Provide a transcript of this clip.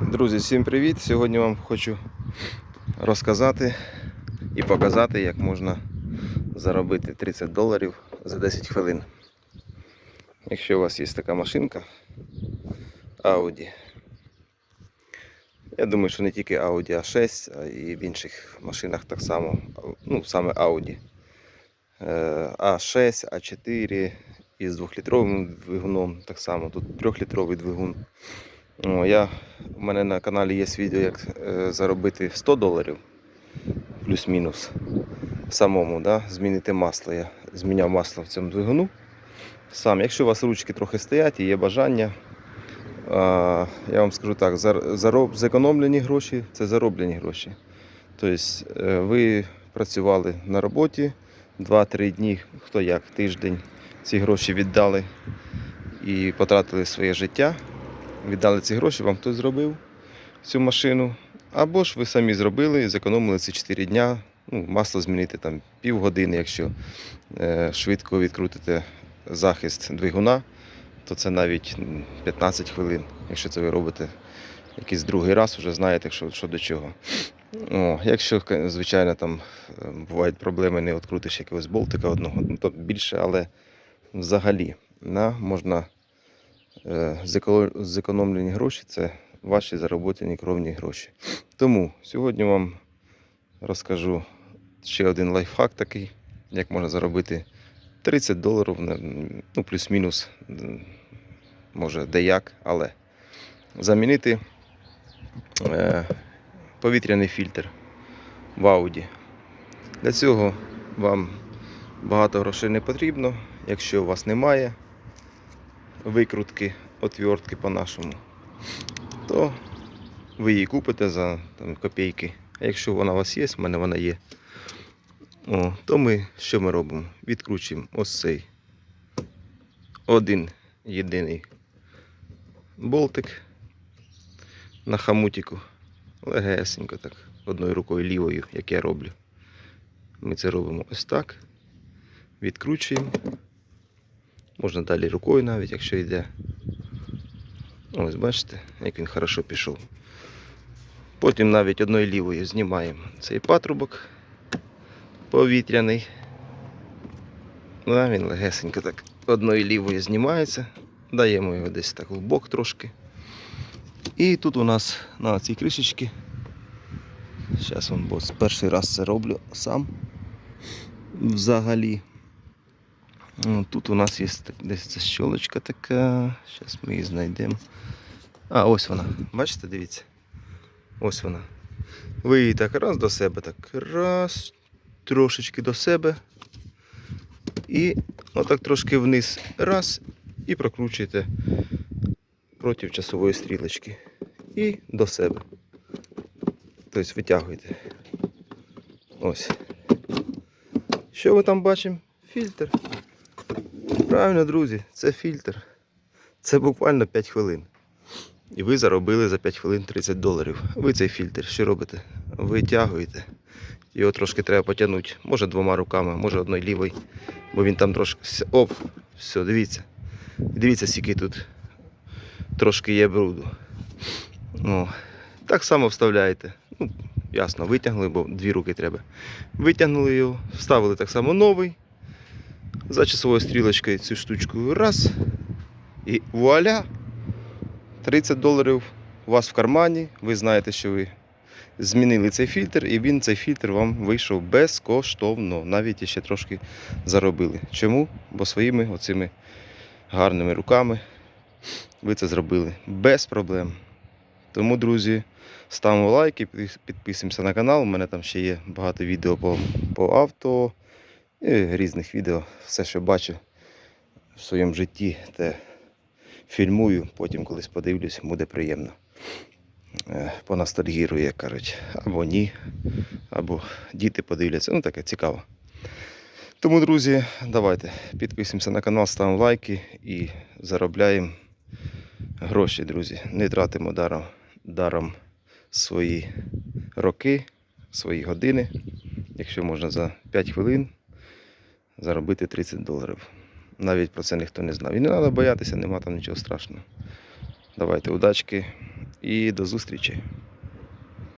Друзі, всім привіт! Сьогодні вам хочу розказати і показати, як можна заробити 30 доларів за 10 хвилин. Якщо у вас є така машинка Audi. Я думаю, що не тільки Audi A6, а і в інших машинах так само. Ну, саме Audi. Е, А6, А4 із 2-літровим двигуном, так само. Тут 3-літровий двигун. О, я, у мене на каналі є відео, як е, заробити 100 доларів плюс-мінус самому, да? змінити масло. Я зміняв масло в цьому двигуну. Сам, якщо у вас ручки трохи стоять і є бажання, а, я вам скажу так, зар- зароб, зекономлені гроші це зароблені гроші. Тобто е, ви працювали на роботі 2-3 дні, хто як, тиждень, ці гроші віддали і потратили своє життя віддали ці гроші, вам хтось зробив цю машину. Або ж ви самі зробили і зекономили ці 4 дня. Ну, масло змінити там півгодини, якщо е, швидко відкрутите захист двигуна, то це навіть 15 хвилин. Якщо це ви робите якийсь другий раз, вже знаєте, що, що до чого. О, якщо, звичайно, там е, бувають проблеми, не відкрутиш якогось болтика одного, ну, то більше, але взагалі да, можна зекономлені гроші це ваші зароблені кровні гроші. Тому сьогодні вам розкажу ще один лайфхак такий, як можна заробити 30 доларів, ну плюс-мінус, може деяк, але замінити е, повітряний фільтр в Audi. Для цього вам багато грошей не потрібно. Якщо у вас немає, викрутки, отвертки по-нашому, то ви її купите за там, копійки. А якщо вона у вас є, в мене вона є, о, то ми що ми робимо? Відкручуємо ось цей один єдиний болтик на хамутіку. Легесенько так, одною рукою лівою, як я роблю. Ми це робимо ось так. Відкручуємо. Можна далі рукою навіть, якщо йде. Ось бачите, як він хорошо пішов. Потім навіть одною лівою знімаємо цей патрубок повітряний. Да, він легесенько так одною лівою знімається. Даємо його десь так в бок трошки. І тут у нас на цій кришечці. Зараз вам перший раз це роблю сам. Взагалі. О, Тут у нас є десь ця щолочка така. Зараз ми її знайдемо. А, ось вона. Бачите, дивіться. Ось вона. Ви її так раз до себе, так раз, трошечки до себе. І отак трошки вниз раз. І прокручуєте проти часової стрілочки. І до себе. Тобто витягуєте. Ось. Що ми там бачимо? Фільтр. Правильно, друзі, це фільтр. Це буквально 5 хвилин. І ви заробили за 5 хвилин 30 доларів. Ви цей фільтр що робите? Витягуєте. Його трошки треба потягнути. Може двома руками, може одною лівою. Бо він там трошки. Оп! Все, дивіться. Дивіться, скільки тут трошки є бруду. О. Так само вставляєте. Ну, ясно, витягнули, бо дві руки треба. Витягнули його, вставили так само новий. За часовою стрілочкою цю штучку раз. І вуаля! 30 доларів у вас в кармані. Ви знаєте, що ви змінили цей фільтр, і він цей фільтр вам вийшов безкоштовно. Навіть ще трошки заробили. Чому? Бо своїми оцими гарними руками ви це зробили без проблем. Тому, друзі, ставимо лайки, підпис- підписуємося на канал. У мене там ще є багато відео по, по авто і різних відео. Все, що бачу в своєму житті, те фільмую, потім колись подивлюсь, буде приємно. Е, Поностальгірую, як кажуть, або ні, або діти подивляться. Ну таке цікаво. Тому, друзі, давайте підписуємося на канал, ставимо лайки і заробляємо гроші, друзі. Не тратимо даром, даром свої роки, свої години. Якщо можна за 5 хвилин заробити 30 доларів. Навіть про це ніхто не знав. І не треба боятися, нема там нічого страшного. Давайте удачки і до зустрічі.